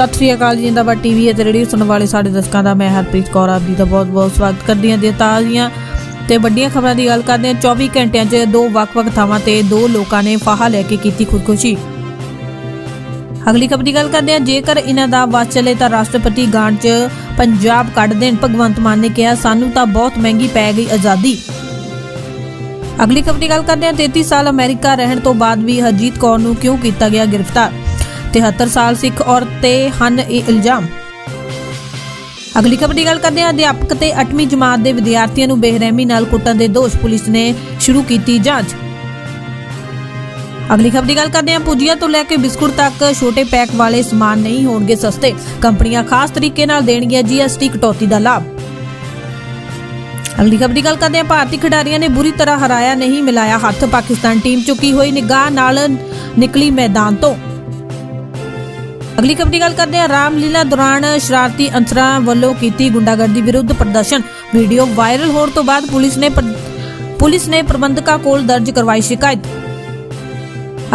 ਸਤਿ ਸ੍ਰੀ ਅਕਾਲ ਜੀ, ਜਿੰਦਾਬਾਦ ਟੀਵੀ ਅਤੇ ਰੇਡੀਓ ਸੁਣਨ ਵਾਲੇ ਸਾਡੇ ਦਰਸ਼ਕਾਂ ਦਾ, ਮੈਂ ਹਰਪ੍ਰੀਤ ਕੌਰ ਆਪ ਜੀ ਦਾ ਬਹੁਤ-ਬਹੁਤ ਸਵਾਗਤ ਕਰਦੀ ਹਾਂ ਦੇ ਤਾਜ਼ੀਆਂ ਤੇ ਵੱਡੀਆਂ ਖਬਰਾਂ ਦੀ ਗੱਲ ਕਰਦੇ ਹਾਂ। 24 ਘੰਟਿਆਂ 'ਚ ਦੋ ਵੱਖ-ਵੱਖ ਥਾਵਾਂ ਤੇ ਦੋ ਲੋਕਾਂ ਨੇ ਫਾਹਾ ਲੈ ਕੇ ਕੀਤੀ ਖੁਦਕੁਸ਼ੀ। ਅਗਲੀ ਖਬਰ ਦੀ ਗੱਲ ਕਰਦੇ ਹਾਂ। ਜੇਕਰ ਇਹਨਾਂ ਦਾ ਵਾਸ ਚੱਲੇ ਤਾਂ ਰਾਸ਼ਟਰਪਤੀ ਗਾਂਡ 'ਚ ਪੰਜਾਬ ਕੱਢ ਦੇਣ। ਭਗਵੰਤ ਮਾਨ ਨੇ ਕਿਹਾ, ਸਾਨੂੰ ਤਾਂ ਬਹੁਤ ਮਹਿੰਗੀ ਪੈ ਗਈ ਆਜ਼ਾਦੀ। ਅਗਲੀ ਖਬਰ ਦੀ ਗੱਲ ਕਰਦੇ ਹਾਂ। 33 ਸਾਲ ਅਮਰੀਕਾ ਰਹਿਣ ਤੋਂ ਬਾਅਦ ਵੀ ਹਰਜੀਤ ਕੌਰ ਨੂੰ ਕਿਉਂ ਕੀਤਾ ਗਿਆ ਗ੍ਰਿਫਤਾਰ? 73 ਸਾਲ ਸਿੱਖ ਔਰਤ ਤੇ ਹਨ ਇਹ ਇਲਜ਼ਾਮ। ਅਗਲੀ ਖਬਰ ਦੀ ਗੱਲ ਕਰਦੇ ਹਾਂ। ਅਧਿਆਪਕ ਤੇ 8ਵੀਂ ਜਮਾਤ ਦੇ ਵਿਦਿਆਰਥੀਆਂ ਨੂੰ ਬੇਰਹਿਮੀ ਨਾਲ ਕੁੱਟਣ ਦੇ ਦੋਸ਼ ਪੁਲਿਸ ਨੇ ਸ਼ੁਰੂ ਕੀਤੀ ਜਾਂਚ। ਅਗਲੀ ਖਬਰ ਦੀ ਗੱਲ ਕਰਦੇ ਹਾਂ। ਭੁਜੀਆ ਤੋਂ ਲੈ ਕੇ ਬਿਸਕੁਟ ਤੱਕ ਛੋਟੇ ਪੈਕ ਵਾਲੇ ਸਮਾਨ ਨਹੀਂ ਹੋਣਗੇ ਸਸਤੇ। ਕੰਪਨੀਆਂ ਖਾਸ ਤਰੀਕੇ ਨਾਲ ਦੇਣਗੀਆਂ ਜੀਐਸਟੀ ਕਟੌਤੀ ਦਾ ਲਾਭ। ਅਗਲੀ ਖਬਰ ਦੀ ਗੱਲ ਕਰਦੇ ਹਾਂ। ਭਾਰਤੀ ਖਿਡਾਰੀਆਂ ਨੇ ਬੁਰੀ ਤਰ੍ਹਾਂ ਹਰਾਇਆ, ਨਹੀਂ ਮਿਲਾਇਆ ਹੱਥ। ਪਾਕਿਸਤਾਨ ਟੀਮ ਚੁੱਕੀ ਹੋਈ ਨਿਗਾਹ ਨਾਲ ਨਿਕਲੀ ਮੈਦਾਨ ਤੋਂ। ਅਗਲੀ ਖਬਰ ਦੀ ਗੱਲ ਕਰਦੇ ਹਾਂ। ਰਾਮਲੀਲਾ ਦੌਰਾਨ ਸ਼ਰਾਰਤੀ ਅੰਸਰਾਂ ਵੱਲੋਂ ਕੀਤੀ ਗੁੰਡਾਗਰਦੀ ਵਿਰੁੱਧ ਪ੍ਰਦਰਸ਼ਨ। ਵੀਡੀਓ ਵਾਇਰਲ ਹੋਣ ਤੋਂ ਬਾਅਦ ਪੁਲਿਸ ਨੇ ਪੁਲਿਸ ਨੇ ਪ੍ਰਬੰਧਕਾਂ ਕੋਲ ਦਰਜ ਕਰਵਾਈ ਸ਼ਿਕਾਇਤ।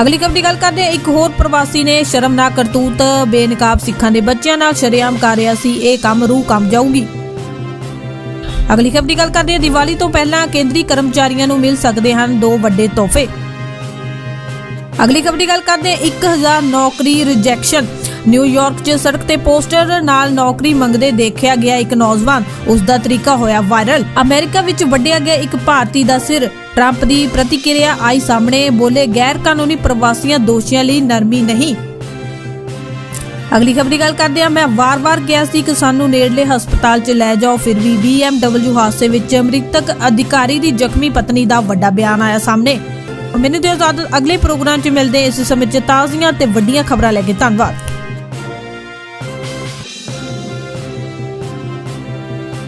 ਅਗਲੀ ਖਬਰ ਦੀ ਗੱਲ ਕਰਦੇ ਹਾਂ। ਇੱਕ ਹੋਰ ਪ੍ਰਵਾਸੀ ਨੇ ਸ਼ਰਮਨਾਕ ਕਰਤੂਤ ਬੇਨਕਾਬ ਸਿੱਖਾਂ ਦੇ ਬੱਚਿਆਂ ਨਾਲ ਸ਼ਰੇਆਮ ਕਰ ਰਿਹਾ ਸੀ। ਇਹ ਕੰਮ ਰੂਹ ਕੰਮ ਜਾਊਗੀ। ਅਗਲੀ ਖਬਰ ਦੀ ਗੱਲ ਕਰਦੇ ਹਾਂ। ਦੀਵਾਲੀ ਤੋਂ ਪਹਿਲਾਂ ਕੇਂਦਰੀ ਕਰਮਚਾਰੀਆਂ ਨੂੰ ਮਿਲ ਸਕਦੇ ਹਨ ਦੋ ਵੱਡੇ ਤੋਹਫੇ। ਅਗਲੀ ਖਬਰ ਦੀ ਗੱਲ ਕਰਦੇ 1000 ਨੌਕਰੀ ਰਿਜੈਕਸ਼ਨ ਨਿਊਯਾਰਕ 'ਚ ਸੜਕ ਤੇ ਪੋਸਟਰ ਨਾਲ ਨੌਕਰੀ ਮੰਗਦੇ ਦੇਖਿਆ ਗਿਆ ਇੱਕ ਨੌਜਵਾਨ। ਉਸ ਦਾ ਤਰੀਕਾ ਹੋਇਆ ਵਾਇਰਲ ਅਮਰੀਕਾ ਵਿੱਚ ਵੱਢਿਆ ਗਿਆ ਇੱਕ ਭਾਰਤੀ ਦਾ ਸਿਰ। ਟਰੰਪ ਦੀ ਪ੍ਰਤੀਕਿਰਿਆ ਆਈ ਸਾਹਮਣੇ, ਬੋਲੇ ਗੈਰ ਕਾਨੂੰਨੀ ਪ੍ਰਵਾਸੀਆਂ ਦੋਸ਼ੀਆਂ ਲਈ ਨਰਮੀ ਨਹੀਂ। ਅਗਲੀ ਖਬਰ ਦੀ ਗੱਲ ਕਰਦੇ ਹਾਂ, ਮੈਂ ਵਾਰ-ਵਾਰ ਕਿਹਾ ਸੀ ਕਿ ਸਾਨੂੰ ਨੇੜਲੇ ਹਸਪਤਾਲ 'ਚ ਲੈ ਜਾਓ, ਫਿਰ ਵੀ BMW ਹਾਦਸੇ ਵਿੱਚ ਮ੍ਰਿਤਕ ਅਧਿਕਾਰੀ ਦੀ ਜ਼ਖਮੀ ਪਤਨੀ ਦਾ ਵੱਡਾ ਬਿਆਨ ਆਇਆ ਸਾਹਮਣੇ। ਮੈਨੂੰ ਦਿਓ ਇਜਾਜ਼ਤ ਅਗਲੇ ਪ੍ਰੋਗਰਾਮ 'ਚ ਮਿਲਦੇ ਇਸ ਸਮੇਂ 'ਚ ਤਾਜ਼ੀਆਂ ਤੇ ਵੱਡੀਆਂ ਖਬਰਾਂ ਲੈ ਕੇ ਧੰਨਵਾਦ।